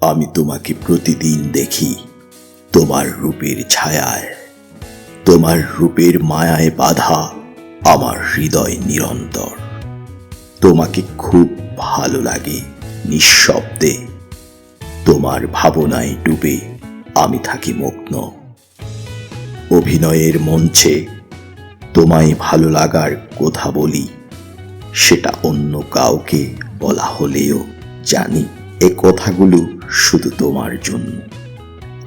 আমি তোমাকে প্রতিদিন দেখি তোমার রূপের ছায়ায়। তোমার রূপের মায়ায় বাধা আমার হৃদয় নিরন্তর। তোমাকে খুব ভালো লাগে নিঃশব্দে। তোমার ভাবনায় ডুবে আমি থাকি মগ্ন। অভিনয়ের মঞ্চে তোমায় ভালো লাগার কথা বলি, সেটা অন্য কাউকে বলা হলেও জানি। এ কথাগুলো শুধু তোমার জন্য।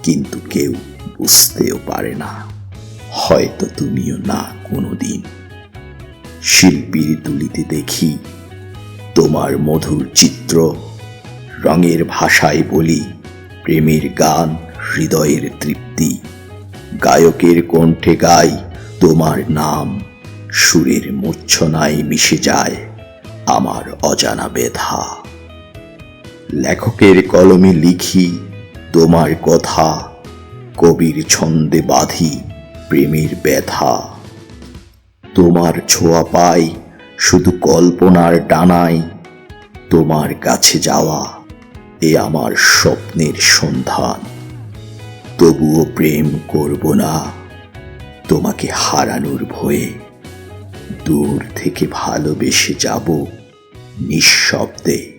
কিন্তু কেউ বুঝতেও পারে না। হয়তো তুমিও না কোনোদিন। শিল্পীর তুলিতে দেখি তোমার মধুর চিত্র, রঙের ভাষায় বলি প্রেমের গান, হৃদয়ের তৃপ্তি। গায়কের কণ্ঠে গাই তোমার নাম, সুরের মূর্ছনায় মিশে যায় আমার অজানা ব্যথা। লেখকের কলমে লিখি তোমার কথা, কবির ছন্দে বাঁধি প্রেমের ব্যথা। তোমার ছোঁয়া পাই শুধু কল্পনার ডানায়, তোমার কাছে যাওয়া এ আমার স্বপ্নের সন্ধান। তবুও প্রেম করব না, তোমাকে হারানোর ভয়ে। দূর থেকে ভালোবেসে যাব নিঃশব্দে।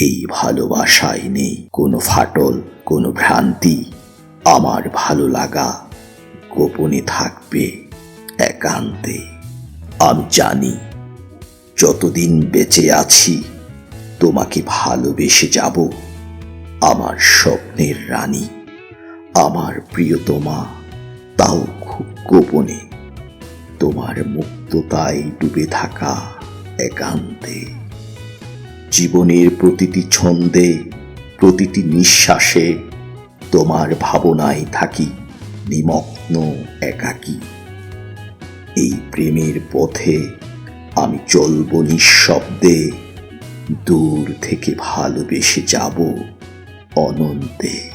এই ভালোবাসায় নেই কোনো ফাটল, কোনো ভ্রান্তি। আমার ভালো লাগা গোপনে থাকবে একান্তে। আমি জানি যতদিন বেঁচে আছি তোমাকে ভালোবেসে যাব আমার স্বপ্নের রানী। আমার প্রিয়তমা তাও খুব গোপনে। তোমার মুক্ততায় ডুবে থাকা একান্তে। জীবনের প্রতিটি ছন্দে, প্রতিটি নিঃশ্বাসে তোমার ভাবনায় থাকি, নিমগ্ন, একাকী। এই প্রেমের পথে আমি চলব নিঃশব্দে, দূর থেকে ভালোবেসে যাব অনন্তে।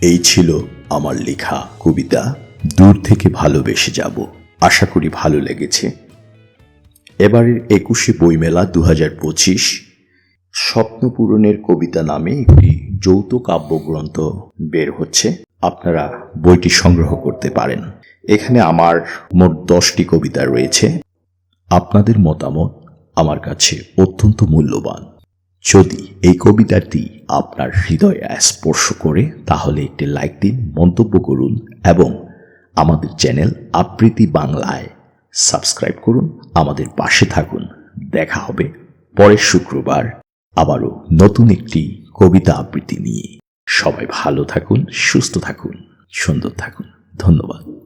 এই ছিল আমার লেখা কবিতা, দূর থেকে ভালোবেসে যাব। আশা করি ভালো লেগেছে। এবারের একুশে বইমেলা দু হাজার পঁচিশ স্বপ্ন পূরণের কবিতা নামে একটি যৌথ কাব্যগ্রন্থ বের হচ্ছে। আপনারা বইটি সংগ্রহ করতে পারেন। এখানে আমার মোট দশটি কবিতা রয়েছে। আপনাদের মতামত আমার কাছে অত্যন্ত মূল্যবান। যদি এই কবিতাটি আপনার হৃদয়ে স্পর্শ করে, তাহলে একটি লাইক দিন, মন্তব্য করুন এবং আমাদের চ্যানেল আবৃত্তি বাংলায় সাবস্ক্রাইব করুন, আমাদের পাশে থাকুন। দেখা হবে পরের শুক্রবার আবারও নতুন একটি কবিতা আবৃত্তি নিয়ে। সবাই ভালো থাকুন, সুস্থ থাকুন, সুন্দর থাকুন। ধন্যবাদ।